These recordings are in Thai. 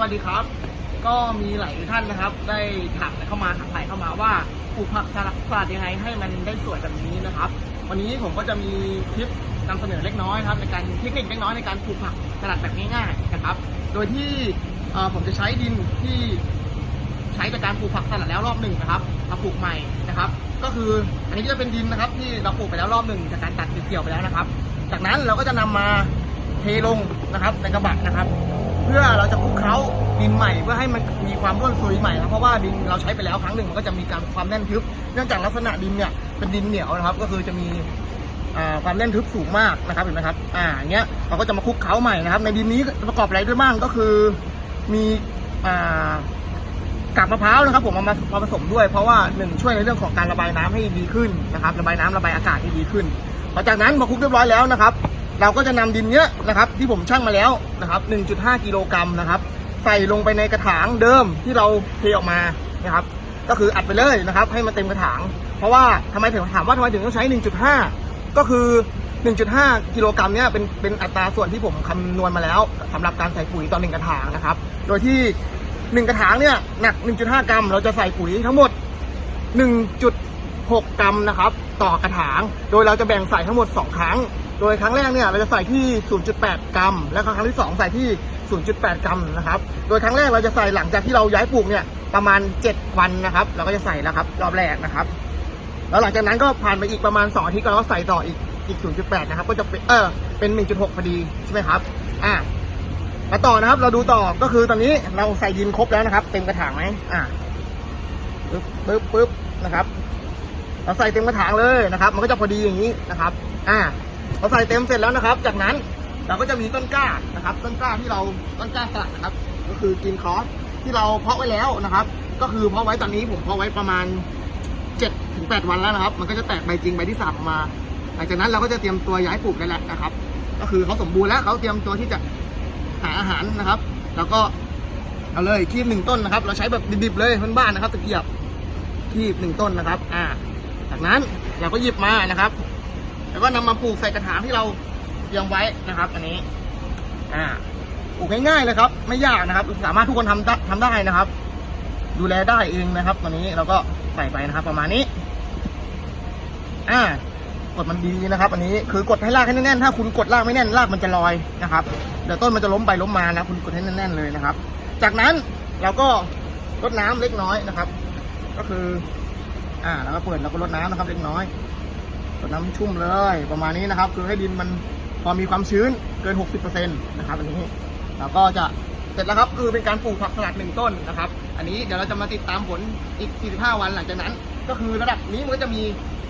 วัสดีครับ ก็มีหลายท่านนะครับ ได้ถามเข้ามาถามไถ่เข้ามาว่าปลูกผักสลัดสลัดยังไงให้มันได้สวยแบบนี้นะครับ วันนี้ผมก็จะมีคลิปนำเสนอเล็กน้อยนะครับ ในการเทคนิคเล็กน้อยในการปลูกผักสลัดแบบง่ายๆนะครับ โดยที่ผมจะใช้ดินที่ใช้ในการปลูกผักสลัดแล้วรอบหนึ่งนะครับมาปลูกใหม่นะครับ ก็คืออันนี้จะเป็นดินนะครับ ที่เราปลูกไปแล้วรอบหนึ่งจากการตัดเกี่ยวไปแล้วนะครับ จากนั้นเราก็จะนำมาเทลงนะครับในกระบะนะครับ เพื่อเราจะคลุกเคล้าดินใหม่เพื่อให้มันมีความร่วนซุยใหม่ครับเพราะว่าดินเราใช้ไปแล้วครั้งหนึ่งมันก็จะมีการความแน่นทึบ เนื่องจากลักษณะดินเนี่ยเป็นดินเหนียวนะครับ ก็คือจะมีความแน่นทึบสูงมากนะครับเห็นไหมครับอ่าอย่างเงี้ยเราก็จะมาคลุกเคล้าใหม่นะครับ ในดินนี้ประกอบอะไรด้วยบ้างก็คือมีอ่ากากมะพร้าวนะครับผมเอามาผสมด้วยเพราะว่าหนึ่งช่วยในเรื่องของการระบายน้ำให้ดีขึ้นนะครับ ระบายน้ำระบายอากาศให้ดีขึ้นหลังจากนั้นพอคลุกเรียบร้อยแล้วนะครับ เราก็จะนำดินเนี้ยนะครับที่ผมชั่งมาแล้วนะครับ 1.5 กิโลกรัมนะครับ ใส่ลงไปในกระถางเดิมที่เราเทออกมานะครับ ก็คืออัดไปเลยนะครับ ให้มันเต็มกระถาง เพราะว่าทำไมถึงถามว่าทำไมถึงต้องใช้ 1.5 ก็คือ 1.5 กิโลกรัมเนี่ยเป็นเป็นอัตราส่วนที่ผมคำนวณมาแล้วสำหรับการใส่ปุ๋ยต่อหนึ่งกระถางนะครับ โดยที่1กระถางเนี่ยหนัก 1.5 กรัม เราจะใส่ปุ๋ยทั้งหมด 6 กรัมนะครับ ต่อกระถาง โดยเราจะแบ่งใส่ทั้งหมด 2 ครั้ง โดยครั้งแรกเนี่ยเราจะใส่ที่ 0.8 กรัม และครั้งที่ 2 ใส่ที่ 0.8 กรัมนะครับ โดยครั้งแรกเราจะใส่หลังจากที่เราย้ายปลูกเนี่ยประมาณ 7 วันนะครับ เราก็จะใส่แล้วครับรอบแรกนะครับ แล้วหลังจากนั้นก็ผ่านไปอีกประมาณ 2 อาทิตย์เราก็ใส่ต่ออีกอีก 0.8 นะครับ ก็จะเป็นเออเป็น 1.6 พอดีใช่ไหมครับ อ่ามาต่อนะครับ เราดูต่อก็คือตอนนี้เราใส่ดินครบแล้วนะครับ เต็มกระถางไหมอ่าปึ๊บปึ๊บปึ๊บนะครับ เราใส่เต็มกระถางเลยนะครับ มันก็จะพอดีอย่างนี้นะครับ อ่าเราใส่เต็มเสร็จแล้วนะครับ จากนั้นเราก็จะมีต้นกล้านะครับ ต้นกล้าที่เราต้นกล้าสลัดนะครับ ก็คือกินคอสที่เราเพาะไว้แล้วนะครับ ก็คือเพาะไว้ตอนนี้ผมเพาะไว้ประมาณเจ็ดถึงแปดวันแล้วนะครับ มันก็จะแตกใบจริงใบที่สามออกมา หลังจากนั้นเราก็จะเตรียมตัวย้ายปลูกได้แล้วนะครับ ก็คือเขาสมบูรณ์แล้วเขาเตรียมตัวที่จะหาอาหารนะครับ แล้วก็เอาเลยคีบหนึ่งต้นนะครับ เราใช้แบบดิบๆเลยบ้านนะครับตะเกียบคีบหนึ่งต้นนะครับ อ่า จากนั้นเราก็หยิบมานะครับ แล้วก็นำมาปลูกใส่กระถางที่เราเตรียมไว้นะครับ อันนี้ อ่าปลูกง่ายๆเลยครับ ไม่ยากนะครับ สามารถทุกคนทำได้ทำได้นะครับ ดูแลได้เองนะครับตอนนี้เราก็ใส่ไปนะครับ ประมาณนี้ อ่ากดมันดีนะครับ อันนี้คือกดให้รากให้แน่นๆ ถ้าคุณกดรากไม่แน่นรากมันจะลอยนะครับ เดี๋ยวต้นมันจะล้มไปล้มมานะ คุณกดให้แน่นๆเลยนะครับ จากนั้นเราก็รดน้ำเล็กน้อยนะครับ ก็คือ อ่าแล้วก็เปิดแล้วก็รดน้ำนะครับเล็กน้อยรดน้ำชุ่มเลย ประมาณนี้นะครับ คือให้ดินมันพอมีความชื้นเกิน 60%นะครับอันนี้เราก็จะเสร็จแล้วครับคือเป็นการปลูกผักสลัดหนึ่งต้นนะครับ อันนี้เดี๋ยวเราจะมาติดตามผลอีก 45 วันหลังจากนั้น ก็คือระดับนี้มันก็จะมี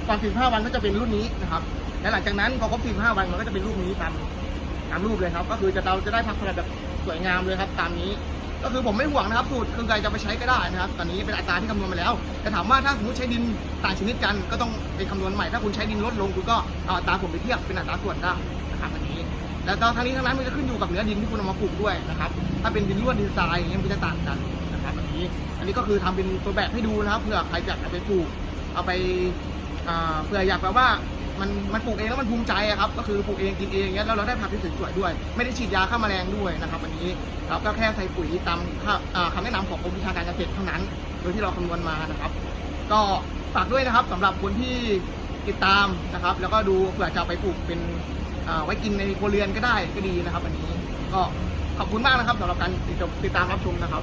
ก่อน 45 วันก็จะเป็นรุ่นนี้นะครับและหลังจากนั้นพอครบ 45 วันมันก็จะเป็นรูปนี้ตามตามรูปเลยครับ ก็คือจะเราจะได้ผักสลัดแบบสวยงามเลยครับ ตามนี้ ก็คือผมไม่ห่วงนะครับสูตรคือใครจะไปใช้ก็ได้นะครับ ตอนนี้เป็นอัตราที่คำนวณมาแล้ว แต่ถามว่าถ้าสมมติใช้ดินต่างชนิดกันก็ต้องไปคำนวณใหม่ ถ้าคุณใช้ดินลดลงคุณก็เอาอัตราผมไปเทียบเป็นอัตราส่วนได้นะครับอันนี้ แล้วก็ทั้งนี้ทั้งนั้นมันจะขึ้นอยู่กับเนื้อดินที่คุณเอามาปลูกด้วยนะครับ ถ้าเป็นดินร่วนดินทรายอย่างเงี้ยมันก็จะต่างกันนะครับอันนี้ อันนี้ก็คือทำเป็นตัวแบบให้ดูนะครับเผื่อใครอยากจะไปปลูก เอาไปเผื่ออยากแบบว่า มันมันปลูกเองแล้วมันภูมิใจอะครับก็คือปลูกเองกินเองเงี้ยแล้วเราได้ผักที่สวยๆด้วย ไม่ได้ฉีดยาฆ่าแมลงด้วยนะครับอันนี้ครับก็แค่ใส่ปุ๋ยตามค่าอ่าคำแนะนำของกรมวิชาการเกษตรเท่านั้น โดยที่เราคำนวณมานะครับ ก็ฝากด้วยนะครับสำหรับคนที่ติดตามนะครับ แล้วก็ดูเผื่อจะเอาไปปลูกเป็นอ่าไว้กินในครัวเรือนก็ได้ก็ดีนะครับ อันนี้ก็ขอบคุณมากนะครับสำหรับการติดตามรับชมนะครับ